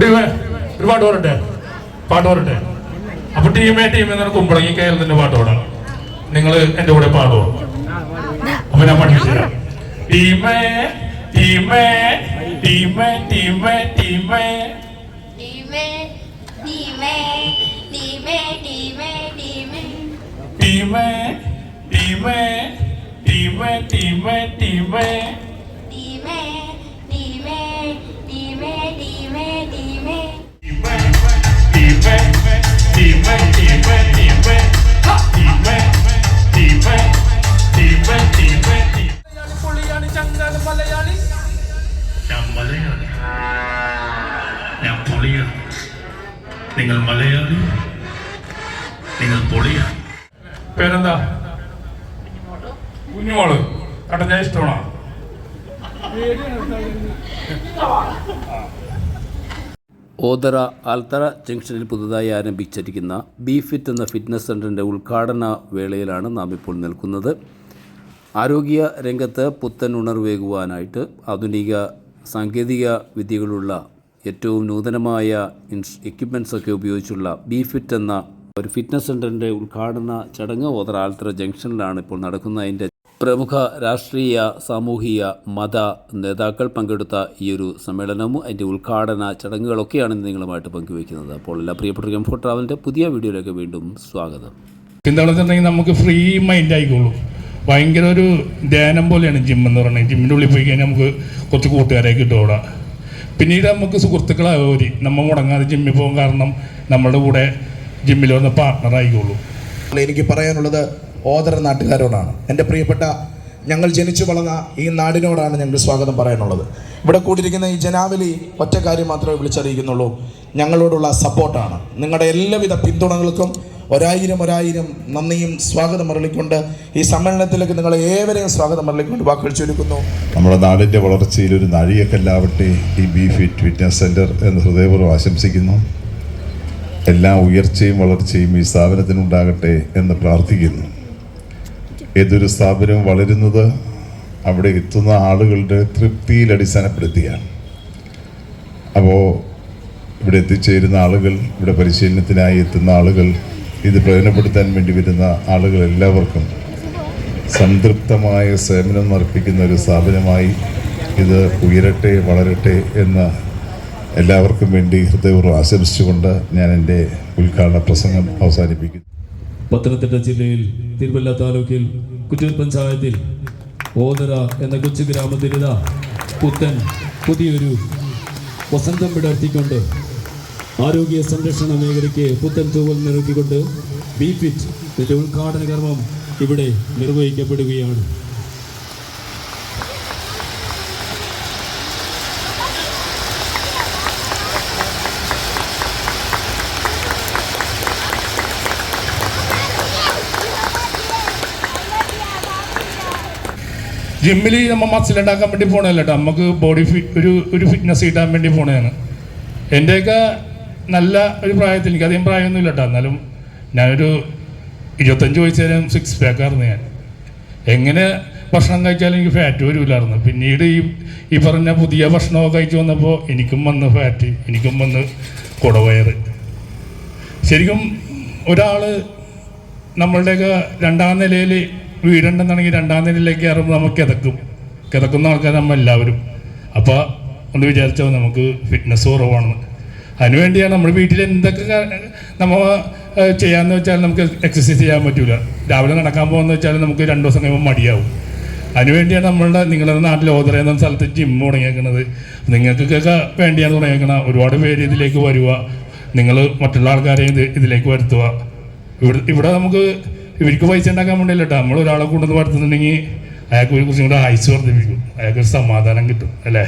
ടീമേ ഒരു പാട്ട് പറട്ടെ പാട്ട് പറട്ടെ അപ്പൊ ടീമേ ടീമേ നിനക്ക് കുമ്പളങ്ങി തന്നെ പാട്ട് പാടാം. നിങ്ങൾ എന്റെ കൂടെ പാടുമോ അപ്പൊ ഞാൻ പഠിപ്പിച്ചു ടീമേ ടീമേ ടീമേ ടീമേ ടീമേ. ടീമേ ടീമേ ടീമേ ടീമേ dime. ടീമേ ടീമേ ടീമേ ടീമേ ടീമേ. നിങ്ങൾ മലയാളി നിങ്ങൾ പൊളിയാണ് പേരെന്താ? കുഞ്ഞുമോൾ. കട്ടഞ്ഞ ഇഷ്ടമാണോ? ഓതറ ആൽത്തറ ജംഗ്ഷനിൽ പുതുതായി ആരംഭിച്ചിരിക്കുന്ന ബി ഫിറ്റ് എന്ന ഫിറ്റ്നസ് സെന്ററിന്റെ ഉദ്ഘാടന വേളയിലാണ് നാം ഇപ്പോൾ നിൽക്കുന്നത്. ആരോഗ്യ രംഗത്ത് പുത്തൻ ഉണർവേകുവാനായിട്ട് ആധുനിക സാങ്കേതിക വിദ്യകളുള്ള ഏറ്റവും നൂതനമായ ഇൻസ് എക്യുപ്മെൻസൊക്കെ ഉപയോഗിച്ചുള്ള ബി ഫിറ്റ് എന്ന ഒരു ഫിറ്റ്നസ് സെന്ററിന്റെ ഉദ്ഘാടന ചടങ്ങ് ഓതറ ആൽത്തറ ജംഗ്ഷനിലാണ് ഇപ്പോൾ നടക്കുന്നതിന്റെ പ്രമുഖ രാഷ്ട്രീയ സാമൂഹിക മത നേതാക്കൾ പങ്കെടുത്ത ഈ ഒരു സമ്മേളനവും അതിന്റെ ഉദ്ഘാടന ചടങ്ങുകളൊക്കെയാണ് നിങ്ങളുമായിട്ട് പങ്കുവയ്ക്കുന്നത്. അപ്പോൾ എല്ലാ പ്രിയപ്പെട്ട എംഫോ ട്രാവലിന്റെ പുതിയ വീഡിയോയിലേക്ക് വീണ്ടും സ്വാഗതം. പിന്തുണച്ചിട്ടുണ്ടെങ്കിൽ നമുക്ക് ഫ്രീ മൈൻഡ് ആയിക്കോളൂ. ഭയങ്കര ഒരു ധ്യാനം പോലെയാണ് ജിം എന്ന് പറയുന്നത്. ജിമ്മിന്റെ ഉള്ളിൽ പോയി കഴിഞ്ഞാൽ നമുക്ക് കുറച്ച് കൂട്ടുകാരെ കിട്ടും അവിടെ പിന്നീട് നമുക്ക് സുഹൃത്തുക്കളായി നമ്മൾ മുടങ്ങാതെ ജിമ്മിൽ പോകാൻ കാരണം നമ്മളുടെ കൂടെ ജിമ്മിൽ വന്ന പാർട്ട്ണറായിക്കോളൂ എനിക്ക് പറയാനുള്ളത് ഓതര നാട്ടുകാരോടാണ്. എന്റെ പ്രിയപ്പെട്ട ഞങ്ങൾ ജനിച്ചു വളർന്ന ഈ നാടിനോടാണ് ഞങ്ങൾ സ്വാഗതം പറയാനുള്ളത്. ഇവിടെ കൂടിയിരിക്കുന്ന ഈ ജനാവലി ഒറ്റ കാര്യം മാത്രമേ വിളിച്ചറിയിക്കുന്നുള്ളൂ. ഞങ്ങളോടുള്ള സപ്പോർട്ടാണ് നിങ്ങളുടെ എല്ലാവിധ പിന്തുണകൾക്കും ഒരായിരം ഒരായിരം നന്ദിയും സ്വാഗതം അറിയിക്കൊണ്ട് ഈ സമ്മേളനത്തിലേക്ക് നിങ്ങളെ ഏവരെയും സ്വാഗതം അറിയിക്കൊണ്ട് വാക്കുകൾ ചുരുക്കുന്നു നമ്മുടെ നാടിന്റെ വളർച്ചയിൽ ഒരു നാഴികക്കല്ലാവട്ടെ ഈ ബി ഫിറ്റ് ഫിറ്റ്നസ് സെന്റർ എന്ന് ഹൃദയപൂർവം ആശംസിക്കുന്നു. എല്ലാ ഉയർച്ചയും വളർച്ചയും ഈ സ്ഥാപനത്തിനുണ്ടാകട്ടെ എന്ന് പ്രാർത്ഥിക്കുന്നു. ഏതൊരു സ്ഥാപനവും വളരുന്നത് അവിടെ എത്തുന്ന ആളുകളുടെ തൃപ്തിയിൽ അടിസ്ഥാനപ്പെടുത്തിയാണ്. അപ്പോൾ ഇവിടെ എത്തിച്ചേരുന്ന ആളുകൾ ഇവിടെ പരിശീലനത്തിനായി എത്തുന്ന ആളുകൾ ഇത് പ്രയോജനപ്പെടുത്താൻ വേണ്ടി വരുന്ന ആളുകൾ എല്ലാവർക്കും സംതൃപ്തമായ സേവനം അർപ്പിക്കുന്ന ഒരു സ്ഥാപനമായി ഇത് ഉയരട്ടെ വളരട്ടെ എന്ന് എല്ലാവർക്കും വേണ്ടി ഹൃദയപൂർവം ആശംസിച്ചുകൊണ്ട് ഞാൻ എന്റെ ഉദ്ഘാടന പ്രസംഗം അവസാനിപ്പിക്കുന്നു. പത്തനംതിട്ട ജില്ലയിൽ തിരുവല്ല താലൂക്കിൽ കുറ്റൂർ പഞ്ചായത്തിൽ ഓതറ എന്ന കൊച്ചു ഗ്രാമത്തിലിതാ പുത്തൻ പുതിയൊരു വസന്തം വിടർത്തിക്കൊണ്ട് ആരോഗ്യ സംരക്ഷണ മേഖലയ്ക്ക് പുത്തൻ തൂവൽ നിറക്കിക്കൊണ്ട് ബി ഫിറ്റ് ഉദ്ഘാടന കർമ്മം ഇവിടെ നിർവഹിക്കപ്പെടുകയാണ്. ജിമ്മിൽ നമ്മൾ മസിൽ ഉണ്ടാക്കാൻ വേണ്ടി പോണല്ലോ നമുക്ക് ബോഡി ഫിറ്റ് ഒരു ഒരു ഫിറ്റ്നസ് കിട്ടാൻ വേണ്ടി പോണതാണ്. എന്റെയൊക്കെ നല്ല ഒരു പ്രായത്തിൽ എനിക്ക് അധികം പ്രായമൊന്നുമില്ല കേട്ടോ എന്നാലും ഞാനൊരു ഇരുപത്തഞ്ച് വയസ്സുവരെ സിക്സ് പാക്കായിരുന്നു ഞാൻ. എങ്ങനെ ഭക്ഷണം കഴിച്ചാലും എനിക്ക് ഫാറ്റ് വരില്ലായിരുന്നു പിന്നീട് ഈ ഈ പറഞ്ഞ പുതിയ ഭക്ഷണമൊക്കെ കഴിച്ചു വന്നപ്പോൾ എനിക്കും വന്ന് ഫാറ്റ് എനിക്കും വന്ന് കുടവയറ് ശരിക്കും ഒരാൾ നമ്മളുടെയൊക്കെ രണ്ടാം നിലയിൽ വീടുണ്ടെന്നുണ്ടെങ്കിൽ രണ്ടാം നിലയിലേക്ക് കയറുമ്പോൾ നമുക്ക് കിതക്കും. കിതക്കുന്ന ആൾക്കാർ നമ്മൾ എല്ലാവരും. അപ്പോൾ ഒന്ന് വിചാരിച്ചാൽ നമുക്ക് ഫിറ്റ്നസ് കുറവാണെന്ന് അതിനുവേണ്ടിയാണ് നമ്മുടെ വീട്ടിൽ എന്തൊക്കെ നമ്മൾ ചെയ്യാമെന്ന് വെച്ചാൽ നമുക്ക് എക്സസൈസ് ചെയ്യാൻ പറ്റില്ല രാവിലെ നടക്കാൻ പോകുന്ന വെച്ചാൽ നമുക്ക് രണ്ട് ദിവസം കഴിയുമ്പോൾ മടിയാവും. അതിനുവേണ്ടിയാണ് നമ്മളുടെ നിങ്ങളുടെ നാട്ടിൽ ഓതറ എന്ന സ്ഥലത്ത് ജിം തുടങ്ങിയേക്കുന്നത് നിങ്ങൾക്കൊക്കെ വേണ്ടിയാണ് തുടങ്ങിയേക്കുന്നത് ഒരുപാട് പേര് ഇതിലേക്ക് വരിക നിങ്ങൾ മറ്റുള്ള ആൾക്കാരെ ഇത് ഇതിലേക്ക് വരുത്തുക ഇവിടെ ഇവിടെ നമുക്ക് ഇവർക്ക് പൈസ ഉണ്ടാക്കാൻ വേണ്ടിയില്ല കേട്ടോ നമ്മൾ ഒരാളെ കൊണ്ടുവന്ന് വരുത്തുന്നുണ്ടെങ്കിൽ അയാൾക്ക് ഒരു കുറച്ചും കൂടെ ആയുസ് വർദ്ധിപ്പിക്കും. അയാൾക്ക് ഒരു സമാധാനം കിട്ടും അല്ലേ?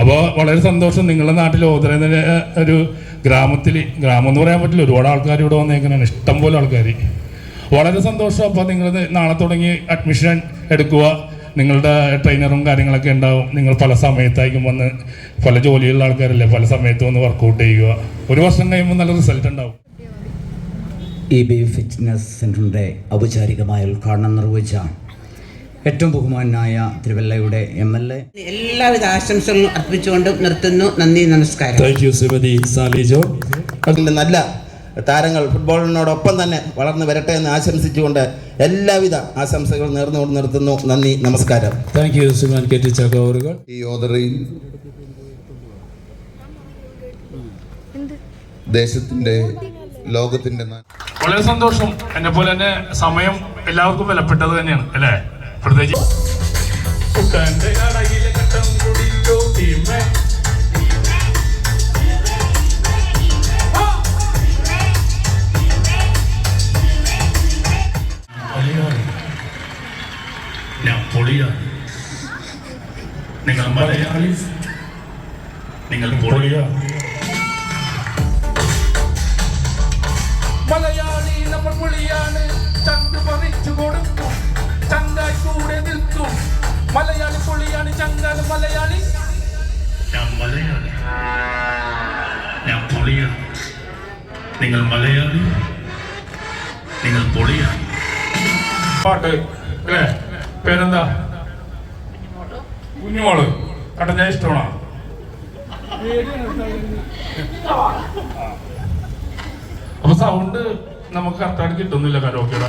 അപ്പോൾ വളരെ സന്തോഷം നിങ്ങളുടെ നാട്ടിൽ ഓതറേന്ന ഒരു ഗ്രാമത്തിൽ ഗ്രാമം എന്ന് പറയാൻ പറ്റില്ല ഒരുപാട് ആൾക്കാർ ഇവിടെ വന്നേക്കുന്നതാണ് ഇഷ്ടം പോലെ ആൾക്കാർ വളരെ സന്തോഷം. അപ്പോൾ നിങ്ങൾ നാളെ തുടങ്ങി അഡ്മിഷൻ എടുക്കുക. നിങ്ങളുടെ ട്രെയിനറും കാര്യങ്ങളൊക്കെ ഉണ്ടാവും. നിങ്ങൾ പല സമയത്തായിരിക്കും വന്ന് പല ജോലിയുള്ള ആൾക്കാരല്ലേ പല സമയത്ത് വന്ന് വർക്കൗട്ട് ചെയ്യുക. ഒരു വർഷം കഴിയുമ്പോൾ നല്ല റിസൾട്ട് ഉണ്ടാവും. ഇ ബി ഫിറ്റ്നസ് സെന്ററിന്റെ ഔപചാരികമായ ഉദ്ഘാടനം നിർവഹിച്ച ഏറ്റവും ബഹുമാനായ തിരുവല്ലയുടെ എം എൽ എ. എല്ലാവിധ ആശംസകളും അർപ്പിച്ചുകൊണ്ട് നിർത്തുന്നു. നന്ദി നമസ്കാരം. താങ്ക് യു ശ്രീമതി നല്ല താരങ്ങൾ ഫുട്ബോളിനോടൊപ്പം തന്നെ വളർന്നു വരട്ടെ എന്ന് ആശംസിച്ചുകൊണ്ട് എല്ലാവിധ ആശംസകളും നേർന്നുകൊണ്ട് നിർത്തുന്നു. നന്ദി നമസ്കാരം. Thank you Shriman K T Chacko ഈ ഓദറിയിൽ ദേശത്തിന്റെ ലോകത്തിന്റെ വളരെ സന്തോഷം. എന്നെ പോലെ തന്നെ സമയം എല്ലാവർക്കും വിലപ്പെട്ടത് തന്നെയാണ് അല്ലേ? പ്രത്യേകിച്ച്. ഞാൻ പൊളിയാണ് നിങ്ങൾ മലയാളി. നിങ്ങൾ പൊളിയാണ്. മലയാളി നമ്മൾ പുളിയാണ്. ചങ്ക് പറിച്ചു കൊടുക്കും. ചങ്കായി കൂടെ നിൽക്കും. മലയാളി പുളിയാണ് ചങ്കാണ് മലയാളി. ഞാൻ മലയാളി. ഞാൻ പൊളിയാണ്. നിങ്ങൾ മലയാളി. നിങ്ങൾ പൊളിയാണ്. പാട്ട് അല്ലേ? പേരെന്താ? കുഞ്ഞുമോൾ. കട്ട ഞാൻ ഇഷ്ടമാണോ? അപ്പൊ സൗണ്ട് നമുക്ക് കറക്റ്റായിട്ട് കിട്ടുന്നില്ല കരോക്കയുടെ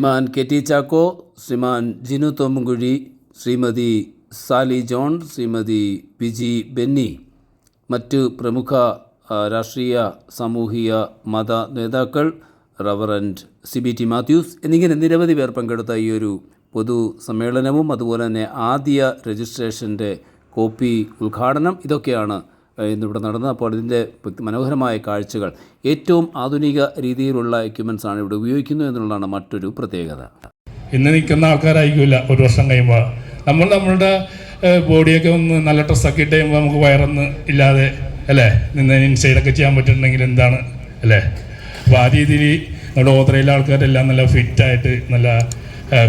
Shriman K T Chacko Shriman Jinu Thombukuzhi Shrimati Sally John Shrimati P G Benny മറ്റ് പ്രമുഖ രാഷ്ട്രീയ സാമൂഹിക മത നേതാക്കൾ reverend C B T Mathews എന്നിങ്ങനെ നിരവധി പേർ പങ്കെടുത്ത ഈ ഒരു പൊതു സമ്മേളനവും അതുപോലെ തന്നെ ആദ്യ രജിസ്ട്രേഷന്റെ കോപ്പി ഉദ്ഘാടനം. ഇതൊക്കെയാണ് ഇന്നിവിടെ നടന്നത് അപ്പോൾ ഇതിന്റെ മനോഹരമായ കാഴ്ചകൾ ഏറ്റവും ആധുനിക രീതിയിലുള്ള എക്യുപ്മെന്റ്സ് ആണ് ഇവിടെ ഉപയോഗിക്കുന്നത് എന്നുള്ളതാണ് മറ്റൊരു പ്രത്യേകത. ഇന്ന് നിൽക്കുന്ന ആൾക്കാരായിരിക്കില്ല ഒരു വർഷം കഴിയുമ്പോൾ നമ്മൾ നമ്മളുടെ ബോഡിയൊക്കെ ഒന്ന് നല്ല ഡ്രസ്സൊക്കെ ഇട്ട് കഴിയുമ്പോൾ നമുക്ക് വയറൊന്ന് ഇല്ലാതെ അല്ലേ? നിന്ന് ഇൻസൈഡൊക്കെ ചെയ്യാൻ പറ്റുന്നുണ്ടെങ്കിൽ എന്താണ് അല്ലേ? അപ്പോൾ ആ രീതിയിൽ നമ്മുടെ ഓത്രയിലെ ആൾക്കാരെല്ലാം നല്ല ഫിറ്റായിട്ട് നല്ല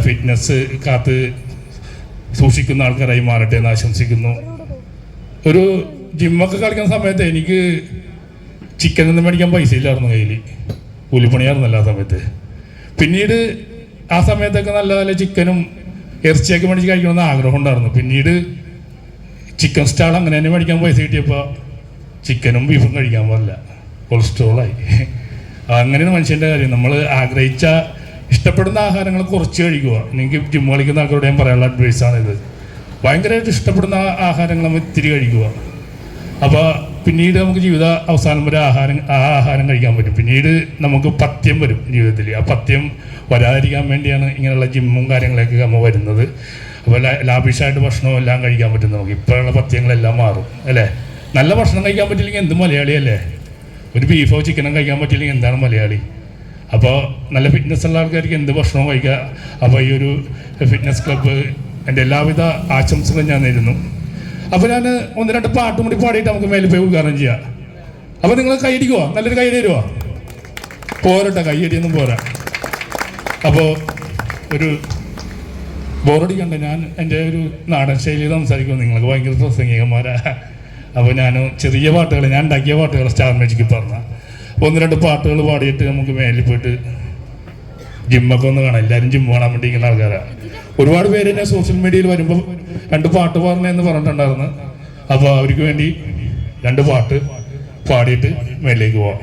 ഫിറ്റ്നസ് കാത്ത് സൂക്ഷിക്കുന്ന ആൾക്കാരായി മാറട്ടെ എന്ന് ആശംസിക്കുന്നു. ഒരു ജിമ്മൊക്കെ കളിക്കുന്ന സമയത്ത് എനിക്ക് ചിക്കൻ ഒന്നും മേടിക്കാൻ പൈസ ഇല്ലായിരുന്നു കയ്യിൽ കൂലിപ്പണിയായിരുന്നല്ല ആ സമയത്ത്. പിന്നീട് ആ സമയത്തൊക്കെ നല്ല നല്ല ചിക്കനും ഇറച്ചിയൊക്കെ മേടിച്ച് കഴിക്കണമെന്ന് ആഗ്രഹം ഉണ്ടായിരുന്നു. പിന്നീട് ചിക്കൻ സ്റ്റാൾ അങ്ങനെ തന്നെ മേടിക്കാൻ പൈസ കിട്ടിയപ്പോൾ ചിക്കനും ബീഫും കഴിക്കാൻ പാടില്ല. കൊളസ്ട്രോളായി അങ്ങനെയാണ് മനുഷ്യന്റെ കാര്യം. നമ്മൾ ആഗ്രഹിച്ച ഇഷ്ടപ്പെടുന്ന ആഹാരങ്ങൾ കുറച്ച് കഴിക്കുക. എനിക്ക് ജിം കളിക്കുന്ന ആൾക്കാരോട് ഞാൻ പറയാനുള്ള അഡ്വൈസാണിത് ഭയങ്കരമായിട്ട് ഇഷ്ടപ്പെടുന്ന ആഹാരങ്ങൾ നമ്മൾ ഇത്തിരി കഴിക്കുക. അപ്പോൾ പിന്നീട് നമുക്ക് ജീവിത അവസാനം വരെ ആഹാരം ആ ആഹാരം കഴിക്കാൻ പറ്റും. പിന്നീട് നമുക്ക് പഥ്യം വരും ജീവിതത്തിൽ. ആ പഥ്യം വരാതിരിക്കാൻ വേണ്ടിയാണ് ഇങ്ങനെയുള്ള ജിമ്മും കാര്യങ്ങളൊക്കെ നമ്മൾ വരുന്നത്. അപ്പോൾ ലാഭിഷായിട്ട് ഭക്ഷണവും എല്ലാം കഴിക്കാൻ പറ്റും നമുക്ക്. ഇപ്പോഴുള്ള പഥ്യങ്ങളെല്ലാം മാറും അല്ലേ? നല്ല ഭക്ഷണം കഴിക്കാൻ പറ്റില്ലെങ്കിൽ എന്ത് മലയാളിയല്ലേ ഒരു ബീഫോ ചിക്കനോ കഴിക്കാൻ പറ്റില്ലെങ്കിൽ എന്താണ് മലയാളി? അപ്പോൾ നല്ല ഫിറ്റ്നസ് ഉള്ള ആൾക്കാർക്ക് എന്ത് ഭക്ഷണവും കഴിക്കുക അപ്പോൾ ഈ ഒരു ഫിറ്റ്നസ് ക്ലബ്ബ് എന്റെ എല്ലാവിധ ആശംസകളും ഞാൻ നേരുന്നു. അപ്പോൾ ഞാൻ ഒന്ന് രണ്ട് പാട്ടും കൂടി പാടിയിട്ട് നമുക്ക് മേലെ പോയി ഉദ്ഘാടനം ചെയ്യാം. അപ്പോൾ നിങ്ങൾ കൈയടിക്കുവോ? നല്ലൊരു കൈ തരുമോ പോരട്ടെ കൈയടിയൊന്നും പോരാ. അപ്പോൾ ഒരു ബോറടിക്കണ്ട ഞാൻ എന്റെ ഒരു നാടൻ ശൈലിയിൽ സംസാരിക്കും നിങ്ങൾക്ക് ഭയങ്കര പ്രസംഗികന്മാരാ. അപ്പോൾ ഞാൻ ചെറിയ പാട്ടുകൾ ഞാൻ ഉണ്ടാക്കിയ പാട്ടുകൾ സ്റ്റാർ മ്യൂസിക്കിൽ പറഞ്ഞ ഒന്ന് രണ്ട് പാട്ടുകൾ പാടിയിട്ട് നമുക്ക് മേലിൽ പോയിട്ട് ജിമ്മൊക്കെ ഒന്ന് കാണാം. എല്ലാവരും ജിമ്മ് കാണാൻ വേണ്ടി ഇരിക്കുന്ന ആൾക്കാരാണ് ഒരുപാട് പേര് എന്നെ സോഷ്യൽ മീഡിയയിൽ വരുമ്പോൾ രണ്ട് പാട്ട് പാടണമെന്ന് പറഞ്ഞിട്ടുണ്ടായിരുന്നു. അപ്പോൾ അവർക്ക് വേണ്ടി രണ്ട് പാട്ട് പാടിയിട്ട് മേലേക്ക് പോവാം.